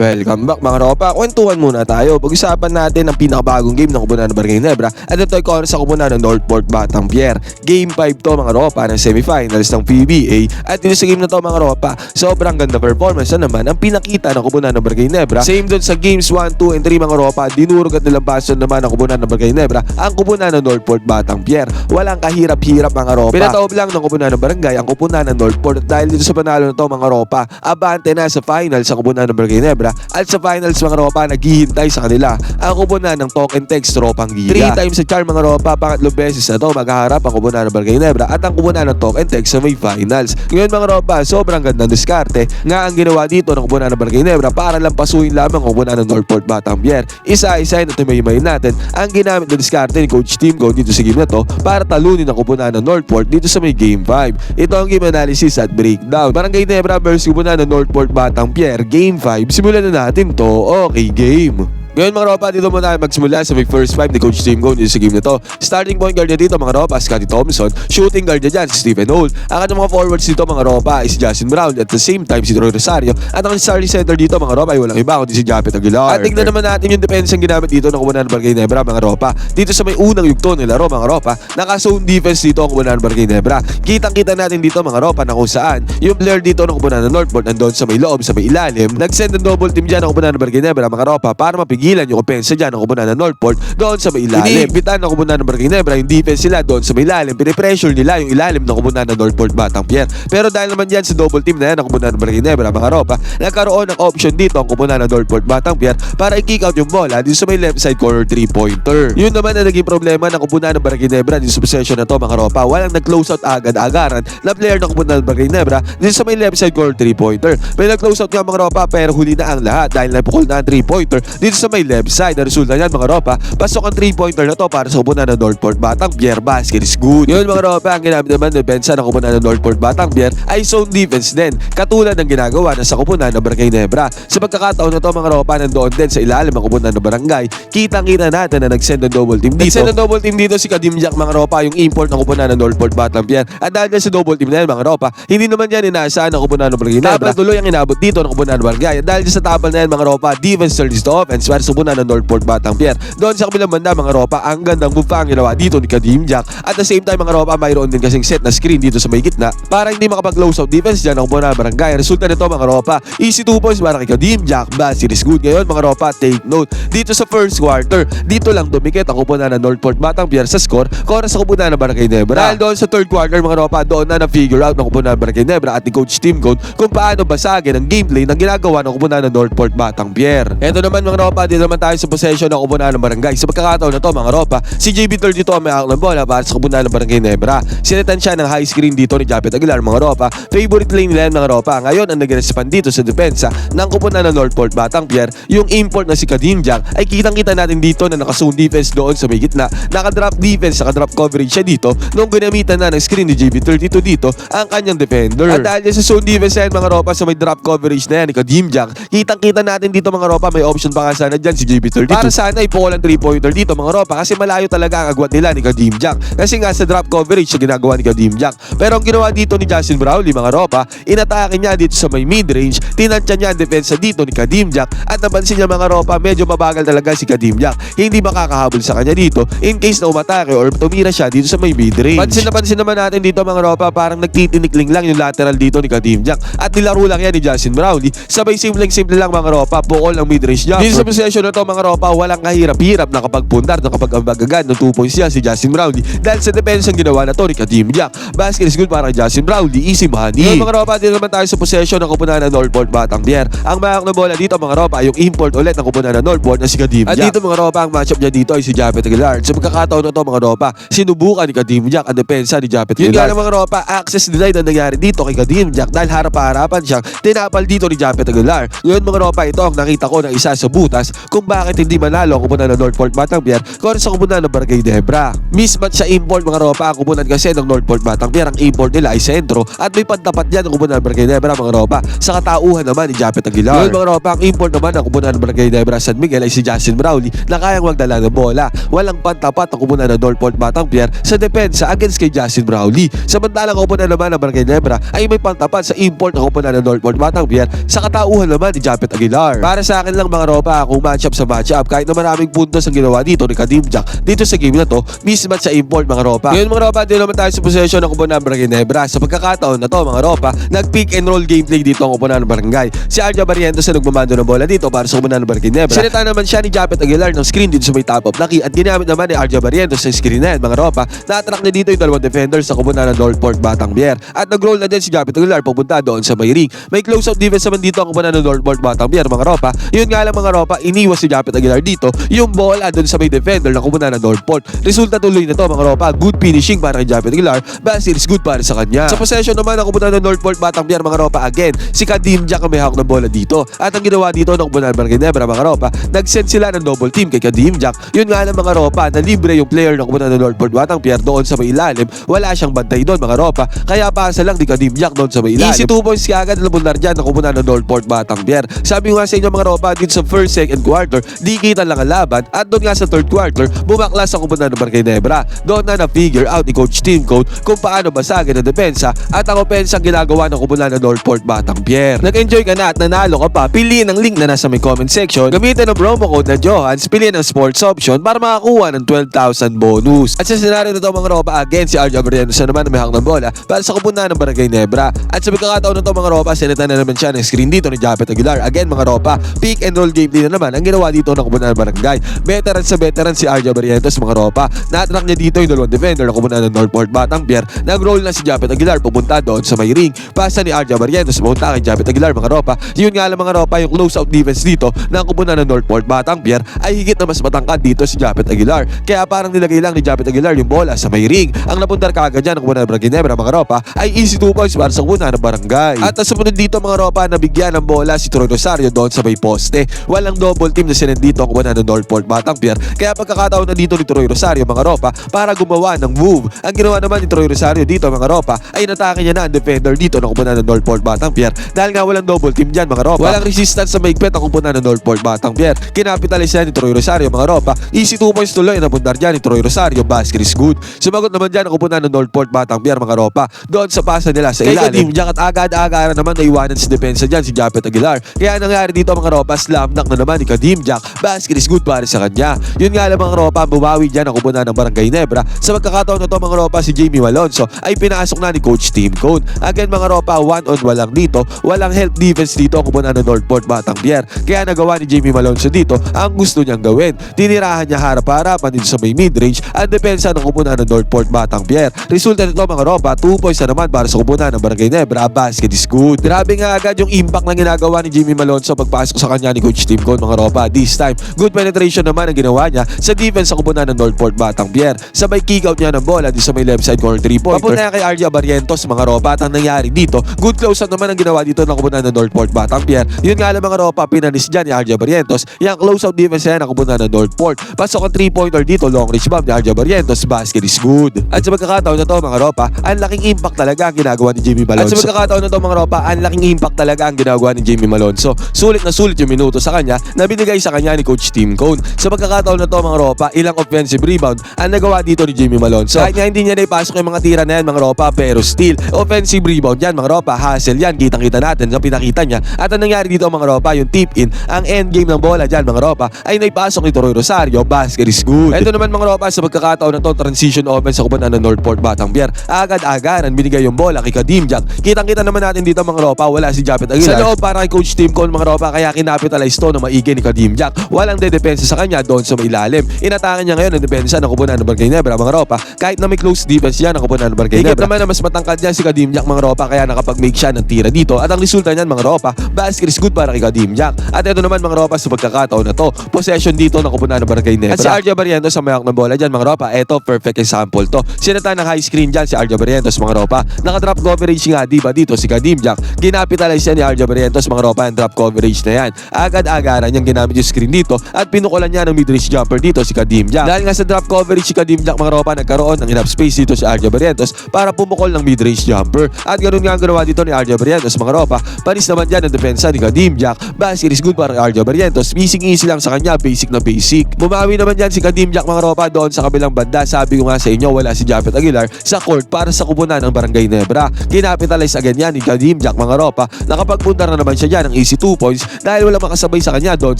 Welcome back mga ropa. Kwentuhan muna tayo. Pag-usapan natin ang pinakabagong game ng Kubunan ng Barangay Nebra at ito ay kontra sa Kubunan ng Northport Batang Pier. Game 5 to mga ropa ng semifinals ng PBA at dito sa game na to mga ropa, sobrang ganda performance na naman ang pinakita ng Kubunan ng Barangay Nebra. Same doon sa games 1, 2, and 3 mga ropa, dinurog at nilampasan naman ng Kubunan ng Barangay Nebra ang Kubunan ng Northport Batang Pier. Walang kahirap-hirap mga ropa. Pinataob lang ng Kubunan ng Barangay ang Kubunan ng Northport dahil dito sa panalo na to mga ropa, abante na sa finals sa Kubunan ng Barangay Nebra at sa finals mga ropa naghihintay sa kanila ang kubunan ng token text tropang giga. 3 times sa char mga ropa, pangatlong beses na to maghaharap ang kubunan ng Barangay Nebra at ang kubunan ng token text sa may finals. Ngayon mga ropa, sobrang gandang diskarte nga ang ginawa dito ng kubunan ng Barangay Nebra para lang pasuhin lamang ang kubunan ng Northport Batang Pier. Isa-isa na tumaymay natin ang ginamit na diskarte ni Coach Team Go dito sa game na to para talunin ang kubunan ng Northport dito sa may game 5. Ito ang game analysis at breakdown. Barangay Nebra versus kubunan ng Northport Batang Pier, game 5. Simulan na natin to. Okay, game. Ngayon mga ropa, dito muna tayo magsimula sa may first five ni Coach Tim Go sa game na to. Starting point guard niya dito mga ropa, Scotty Thompson. Shooting guard niya dyan, si Stephen Holt. Ang kanyang mga forwards dito mga ropa is Justin Brown. At the same time, si Troy Rosario. At ang starting center dito mga ropa ay walang iba kundi si Japet Aguilar. At tignan naman natin yung defense ang ginamit dito ng Kumanan Barangay Nebra mga ropa. Dito sa may unang yugto ng laro mga ropa, naka-zone defense dito ang Kumanan Barangay Nebra. Kitang-kita natin dito mga ropa na kung saan yung player dito ng Kumanan Northport nandun sa may loob, sa may ilalim. Nag-send ng double team dyan ng Kumanan Barangay Nebra mga ropa para mapigilan yung opensa dyan ng Kubunan ng Northport doon sa may ilalim. Iniimbitan ng Kubunan ng Barangay Nebra yung defense nila doon sa may ilalim. Pinipressure nila yung ilalim ng Kubunan ng Northport Batang Pier. Pero dahil naman yan sa double team na yan ng Kubunan ng Barangay Nebra mga ropa, nagkaroon ng option dito ang Kubunan ng Northport Batang Pier para i-kick out yung bola dito sa may left side corner 3-pointer. Yun naman ang naging problema ng Kubunan ng Barangay Nebra dito sa possession na to mga ropa. Walang nag-close out agad-agaran na player ng Kubunan ng Barangay Nebra dito sa may left side corner 3-pointer. May nag-close out nga mga ropa pero huli na ang lahat dahil napukol na ang 3-pointer dito sa may left side. Ang resulta niyan mga ropa, pasok ang 3-pointer na to para sa kupunan ng Northport Batang Pier. Basket is good. Yun mga ropa, ang ginamit naman ng depensa ng kupunan ng Northport Batang Pier ay zone defense din. Katulad ng ginagawa na sa kupunan ng Barangay Nebra. Sa pagkakataon na to mga ropa, nandoon din sa ilalim ng kupunan ng barangay. Kitang-kita natin na nag-send ng double team dito. Nag-send ng double team dito si Kadim Jack mga ropa, yung import ng kupunan ng Northport Batang Pier. At dahil sa double team na yan mga ropa, hindi naman yan inaasahan ng kupunan ng Barangay Nebra. Tabla tuloy ang inabot dito ng kupunan ng barangay. At dahil sa tabal na yan mga ropa, defense turns to offense para sa kupunan ng Northport Batang Pier. Doon sa kabilang banda mga ropa, ang gandang move ang ginawa dito ni Kadim Jack. At the same time mga ropa, mayroon din kasing set na screen dito sa may gitna para hindi makapag-close out defense dyan ng kupunan ng barangay. Resulta nito mga ropa, easy 2 points para kay Kadim Jack. Basket is good. Ngayon mga ropa, take note. Dito sa first quarter, dito lang dumikit ang kupunan ng Northport Batang Pier sa score kora sa kupunan ng Barangay Nebra. Dahil doon sa third quarter mga ropa, doon na na-figure out ng kupunan ng Barangay Nebra at ni Coach Tim Gold kung paano basagin ang gameplay na ginagawa ng kupunan ng Northport Batang Pier. Ito naman mga ropa, dito naman tayo sa possession ng kupunan ng Barangay. Sa pagkakataon na to mga ropa, si JB dito ang may akong ng bola para sa kupunan ng Barangay Nebra. Sinitan siya ng high screen dito ni Japet Aguilar mga ropa. Favorite lane nila mga ropa. Ngayon ang nag-respond dito sa depensa ng kupunan ng Northport Batang Pier, yung import na si Kadim Jack ay kitang-kita natin dito na naka-zone defense doon sa may gitna. Naka-drop defense, naka-drop coverage siya dito nung ginamitan na ng screen ni JB32 dito ang kanyang defender. At dahil sa zone defense yan, mga ropa sa may drop coverage na yan ni Kadim Jack, kitang-kita natin dito mga ropa may option pa nga sana dyan si JB32. Para sana ipukulan 3-pointer dito mga ropa kasi malayo talaga ang agwat nila ni Kadim Jack. Kasi nga sa drop coverage na ginagawa ni Kadim Jack. Pero ang ginawa dito ni Justin Brownlee mga ropa, inatake niya dito sa may mid-range, tinansya niya ang depensa dito ni Kadim Jack at napansin niya mga ropa, medyo mabagal talaga si Kadim Jack. Hindi makakahabol sa kanya dito in case na umatake or tumira siya dito sa may mid-range. Pansin na pansin naman natin dito mga ropa, parang nagtitinikling lang yung lateral dito ni Kadim Jack at nilaro lang yan ni Justin Brownlee. Sabay simpleng-simple lang mga ropa, bukol ang mid-range niya. Dito sa possession na to mga ropa, walang kahirap-hirap na kapag pundar, na kapag ambagagan ng 2 points niya si Justin Brownlee dahil sa depensa ang ginawa na to ni Kadim Jack. Basket is good para kay Justin Brownlee, easy money. Ngayon mga ropa, dito naman tayo sa possession ng kupunan ng Northport Batang Pier. Ang mayak na bola dito mga ropa, yung import ulit ng kupunan ng Northport na si Kadim Jack. At dito mga ropa, ang matchup niya dito ay si Japet Aguilar. Sa pagkakataon na to mga ropa, sinubukan ni Kadim Jack ang depensa ni Japet Aguilar. Yun nga mga ropa, access denied ang nangyari dito kay Kadim Jack dahil harap-harapan siyang tinapal dito ni Japet Aguilar. Ngayon mga ropa, ito ang nakita ko na isa sa butas kung bakit hindi manalo ang kupunan ng Northport Batang Pier kung sa kupunan ng Barangay Debra. Mismatch sa import mga ropa ang kupunan kasi ng Batang Pier. Ang import nila ay sentro at may pantapat yan ang kupunan ng Barangay Debra mga ropa. Sa katauhan naman ni Japet Aguilar. Yun mga ropa, ang import naman ng kupunan ng Barangay Debra San Miguel ay si Justin Brownlee na kayang magdala ng bola. Walang pantapat ang kupunan ng Northport Batang Pier sa depensa against kay Justin Brownlee. Samantalang kupunan naman ng Barangay Debra ay may pantapat sa import ng kupunan ng Northport Batang Pier sa katauhan naman ni Japet Aguilar. Para sa akin lang mga ropa, kung matchup sa matchup, kahit na maraming puntos ang ginawa dito ni Kadim Jack, dito sa game na to, mismatch sa import mga ropa. Ngayon mga ropa, dito naman tayo sa possession ng Barangay Debra. Sa pagkakataon na to mga ropa, nag-pick and roll gameplay dito ang kupunan ng Barangay. Si Arja Barrientos na nagmamando ng bola dito para sa kupunan ng Barangay Debra. Sinita naman siya ni Japet Aguilar ng screen dito sa may top of laki at ginamit naman ni Arja Barrientos ng screen na yan mga ropa. Na-attract niya dito yung dalawang defenders sa kupunan ng Northport Batang Bier. At nag-roll na din si Japet Aguilar pupunta doon sa may ring. May close-up defense naman dito ang kupunan ng Northport Batang Bier mga ropa. Yun nga lang mga ropa, iniwas si Japet Aguilar dito yung bola doon sa may defender ng kupunan ng Northport. Resulta tuloy na to mga ropa. Good finishing para kay Japet Aguilar. Basil is good para sa kanya. Sa possession naman ng kupunan ng Northport Batang Bier mga ropa again. Si Kadim Jack ang may hawak ng bola dito. At ang ginawa dito ng kupunan ng Barangay Nebra mga ropa, nag-send sila ng double team kay Kadim Jack. Yun nga lang mga ropa, na libre yung player ng kupunan ng Northport Batang Pier doon sa may ilalim. Wala siyang bantay doon mga ropa. Kaya pasa lang ni Kadim Jack doon sa may ilalim. Easy 2 points kagad na bundar dyan ng kupunan ng Northport Batang Pier. Sabi nga sa inyo mga ropa, dito sa first, second quarter, di kita lang ang laban. At doon nga sa third quarter, bumaklas ang kupunan ng Barangay Nebra. Doon na na-figure out ni Coach Team Code kung paano basagin ang depensa at ang opensa ang ginagawa ng kupunan ng Northport Batang Pier. Nag-enjoy ka na at nanalo ka pa, piliin ang link na nasa may comment section. Gamitin ang promo code na Johans, piliin ang sports option para makakuha ng 12,000 bonus. At sa senaryo na to mga ropa, again si Arjo Abriano sa naman na may ng bola para sa kupunan ng Barangay Nebra. At sa pagkakataon na to mga ropa, sinita na naman siya ng screen dito ni Japet Aguilar. Again mga ropa, pick and roll game din na naman ang ginawa dito ng ng Barangay. Veteran sa veteran si Arjo Barrientos mga ropa. Na-attract niya dito yung dalawang defender ng kupunan ng Northport Batang Pier. Nag-roll na si Japet Aguilar pupunta doon sa may ring. Pasa ni Arjo Barrientos pumunta kay Japet Aguilar mga ropa. Yun nga lang mga ropa yung close-out defense dito ng kupunan ng Northport Batang Pier ay higit na mas matangkad dito si Japet Aguilar. Kaya parang nilagay lang ni Japet Aguilar yung bola sa may ring. Ang napundar kagad dyan ng kupunan ng Barangay Nebra mga ropa ay easy 2 points para sa kupunan ng Barangay. At sa sumunod dito mga ropa nabigyan ng bola si Troy Rosario doon sa may poste. Walang double team na sinend dito ang kupunan ng Northport Batang Pier. Kaya pagkakataon na dito ni Troy Rosario mga ropa para gumawa ng move. Ang ginawa naman ni Troy Rosario dito mga ropa ay natake niya na ang defender dito ng kupunan ng Northport Batang Pier. Dahil nga walang double team dyan mga ropa. Walang resistance sa maigpit ang kupunan ng Northport Batang Pier. Kinapitalize yan ni Troy Rosario mga ropa. Easy 2 points tuloy na bundar dyan ni Troy Rosario. Basket is good. Sumagot naman dyan ang kupunan ng Northport Batang Pier mga ropa. Doon sa pasa nila sa ilalim. Kay Kadim Jack at agad-agaran naman naiwanan si depensa dyan si Japet Aguilar. Kaya nangyari dito mga ropa, slam dunk na naman ni Kadim Jack. Basket is good para sa kanya. Yun nga lang mga ropa, bumawi dyan ang kupunan ng Barangay Nebra. Sa magkakataon na to mga ropa, si Jamie Malonzo ay pinasok na ni Coach Team Code. Again mga ropa, one on one lang dito. Walang help defense dito ang kupunan ng Northport Batang Pier. Kaya nagawa ni Jamie Malonzo dito ang gusto niyang gawin. Tinirahan niya harap-harapan dito sa may mid-range ang depensa ng kupunan ng Northport Batang Pier. Resulta nito mga ropa, 2 points na naman para sa kupunan ng Barangay Nebra. Basket is good. Grabe nga agad yung impact na ginagawa ni Jamie Malonzo pagpasok sa kanya ni Coach Team Code mga ropa. This time, good penetration naman ang ginawa niya sa defense sa kupunan ng Northport Batang Pier. Sabay kick out niya ng bola dito sa may left side corner 3 pointer. Papunta kay Arja Barrientos mga ropa at ang nangyari dito, good close up naman ang ginawa dito ng kupunan ng Northport Batang Pier. Yun nga lang mga ropa, pinanis dyan ni Arja Barrientos. Yung close out defense yan ang kupunan ng Northport. Pasok ang 3 pointer dito, long reach bomb ni Arja Barrientos. Basket is good. At sa magkakataon na to mga ropa, ang laking impact talaga ang ginagawa ni Jamie Malonzo. At sa magkakataon na to mga ropa, ang laking impact talaga ang ginagawa ni Jamie Malonzo. Sulit na sulit yung minuto sa kanya na binigay sa kanya ni Coach Tim Cone. Sa pagkakataon na to mga ropa, ilang offensive rebound ang nagawa dito ni Jamie Malonzo. Kahit nga hindi niya na ipasok yung mga tira na yan mga ropa, pero still, offensive rebound yan mga ropa, hustle yan, kitang-kita natin ang pinakita niya. At ang nangyari dito mga ropa, yung tip in, ang end game ng bola dyan mga ropa, ay naipasok ni Toroy Rosario, basket is good. Ito naman mga ropa, sa pagkakataon na to, transition offense sa kuban ng Northport Batang Pier. Agad-agaran, binigay yung bola kay Kadim Jack. Kitang-kita naman natin dito mga ropa, wala si Japet Aguilar. Sa loob para kay Coach Tim Cone mga ropa, kaya kinapitalize to na maigi ni Kadim Jack. Walang dedepensa sa kanya doon sa may ilalim. Inatakan niya ngayon ang depensa ng kubunan ng Barangay Nebra mga ropa. Kahit na may close defense yan ng kubunan ng Barangay Nebra. naman na mas matangkad yan si Kadim Jack mga ropa kaya nakapag-make siya ng tira dito. At ang resulta niyan mga ropa, basket is good para kay Kadim Jack. At ito naman mga ropa sa pagkakataon na to, possession dito ng kubunan ng Barangay Nebra. At si Arja Barrientos sa mayak ng bola dyan mga ropa, ito perfect example to. Sinata ng high screen dyan si Arja Barrientos mga ropa. Naka-drop coverage nga di ba dito si Kadim Jack. Ginapitalize yan ni Arja Barrientos mga ropa ang drop coverage na yan. Agad-agaran yung ginamit yung screen dito at pinukulan niya ng mid-range jumper dito si Kadim Jack. Dahil nga sa drop coverage si Kadim Jack mga ropa nagkaroon ng enough space dito si Arja Barrientos para pumukol ng mid-range jumper. At ganoon nga ang ginawa dito ni Arja Barrientos mga ropa. Panis naman dyan ang depensa ni Kadim Jack. Basket is good para kay Arja Barrientos. Missing easy lang sa kanya, basic na basic. Bumawi naman dyan si Kadim Jack mga ropa doon sa kabilang banda. Sabi ko nga sa inyo wala si Japet Aguilar sa court para sa kupunan ng Barangay Nebra. Kinapitalize again yan ni Kadim Jack mga ropa. Nakapagpunta na naman siya dyan ng easy 2 points dahil wala makasabay sa kanya doon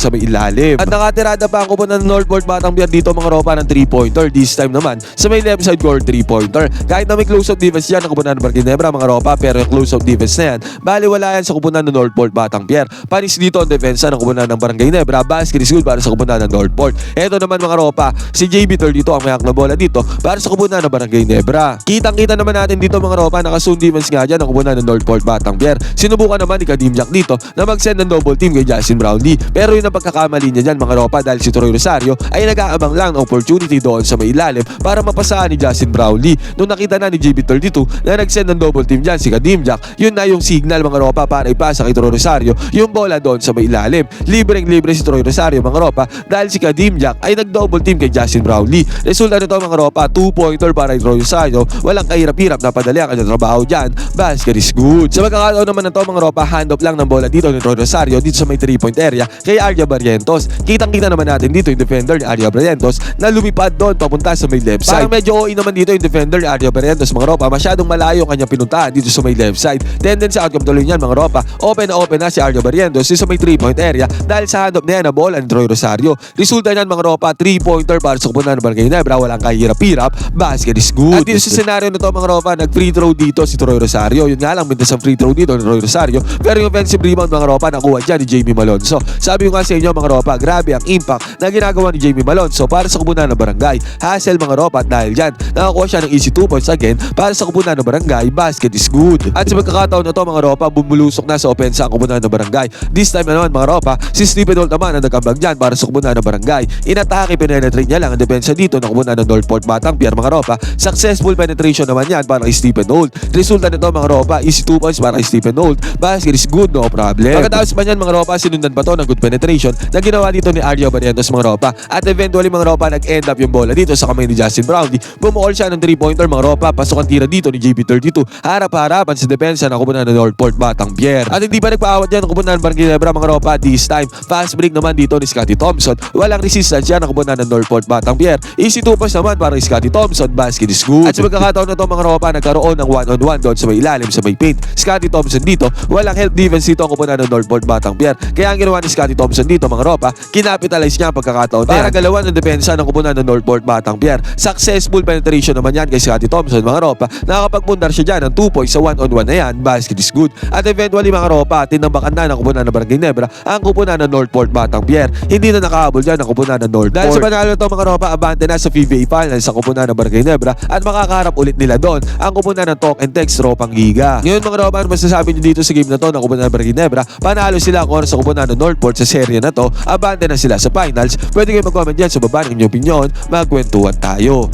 sa may ilalim. At nakatirada pa ang kupunan ng Northport Batang Biar dito mga ropa ng 3-pointer. This time naman sa may left side court 3-pointer. Kahit na may close-out defense yan ang kupunan ng Barangay Nebra mga ropa pero yung close-out defense na yan bali wala yan sa kupunan ng Northport Batang Biar. Panis dito ang depensa ng kupunan ng Barangay Nebra. Basket is good para sa kupunan ng Northport. Ito naman mga ropa, si JB Thor dito ang mayak na bola dito para sa kupunan ng Barangay Nebra. Kitang-kita naman natin dito mga ropa, nakasun defense nga dyan ang kupunan ng Northport Batang Biar. Sinubukan naman ni Kadim Jack dito na mag-send ng double team kay Justin Brownlee. Pero yun ang pagkakamali niya dyan mga ropa dahil si Troy Rosario ay nag-aabang lang ng opportunity doon sa may ilalim para mapasahan ni Justin Brownlee. Nung nakita na ni JB32 na nag-send ng double team dyan si Kadim Jack, yun na yung signal mga ropa para ipasa kay Troy Rosario yung bola doon sa may ilalim. Libreng libre si Troy Rosario mga ropa dahil si Kadim Jack ay nag-double team kay Justin Brownlee. Resulta nito mga ropa, 2-pointer para kay Troy Rosario. Walang kahirap-hirap na padali ang trabaho dyan. Basket is good. Sa magkakataon naman na to mga ropa, hand off lang ng bola dito ni Troy Rosario dito sa may 3-point area kay Arya Barrientos. Kitang-kita naman natin dito yung defender ni Arya Barrientos na lumipad doon papunta sa may left side. Parang medyo OE naman dito yung defender ni Arya Barrientos mga ropa. Masyadong malayo ang kanyang pinuntahan dito sa may left side. Tendency outcome tuloy niyan mga ropa. Open na open na si Arya Barrientos sa may 3-point area dahil sa off niya na bola ni Troy Rosario. Resulta niyan mga ropa, 3-pointer para sa kupunan ng Barangay Nebra. Walang kahirap-hirap. Basket is good. At dito sa scenario na to mga ropa, nag-free throw dito si Troy Rosario. Yun nga lang, mintas ang free throw dito ni Troy Rosario. Pero yung offensive rebound mga ropa, nakuha dyan ni Jamie Malonzo. Sabi ko nga sa inyo mga ropa, grabe ang impact na ginagawa ni Jamie Malonzo para sa kupunan ng barangay. Hassle mga ropa at dahil dyan, nakakuha siya ng easy 2 points again para sa kupunan ng barangay. Basket is good. At sa pagkakataon na to mga ropa, bumulusok na sa opensa ang kupunan ng barangay. This time na naman mga ropa, si Stephen Holt naman ang nagkambag dyan para sa kupunan ng barangay. Inatake, penetrate niya lang ang depensa dito ng kupunan ng Northport Batang Pier mga ropa. Successful penetration naman yan para kay Stephen Holt. Resulta nito mga ropa, easy 2 points para kay Stephen Holt. Basket is good, no problem. Pagkatapos pa niyan mga ropa, sinundan pa to ng good penetration na ginawa dito ni Arya Barrientos mga ropa. At eventually mga ropa, nag-end up yung bola dito sa kamay ni Justin Brownlee. Bumuol siya ng 3-pointer mga ropa, pasok ang tira dito ni JB32. Harap-harapan sa depensa ng kupunan ng Northport Batang Pier. At hindi pa nagpaawat yan ng kupunan ng Barangay mga ropa this time. Fast break naman dito ni Scotty Thompson. Walang resistance yan ng kupunan ng Northport Batang Pier. Easy 2 points naman para kay Scotty Thompson. Basket is good. At sa pagkakataon na to mga ropa, nagkaroon ng one-on-one doon sa may ilalim sa may paint. Scotty Thompson dito, walang help defense dito ang kupunan ng Northport Batang Pier. Kaya ang ginawa ni Scotty Thompson dito mga ropa, kinapitalize niya ang pagkakataon na para galawan ng depensa ng kupunan ng Northport Batang Pier. Successful penetration naman yan kay Scotty Thompson mga ropa. Nakakapagpundar siya dyan ng 2 points sa one-on-one na yan. Basket is good. At eventually mga ropa, tinambakan na ng kupunan ng Barangay Nebra ang kupunan ng Northport Batang Pier. Hindi na nakahabol dyan ang kupunan ng Northport. Dahil sa panalo na to mga ropa, abante na sa PBA Finals sa kupunan ng Barangay Nebra at makakaharap ulit nila doon ang kupunan ng Talk and Text Ropang Giga. Ngayon mga ropa, ano masasabi nyo dito sa game na to ng kupunan ng Barangay Nebra? Panalo sila kung ano sa kupunan ng Northport sa serye na to. Abante na sila sa finals. Pwede kayo mag-comment dyan sa baba ng inyong opinion. Magkwentuhan tayo.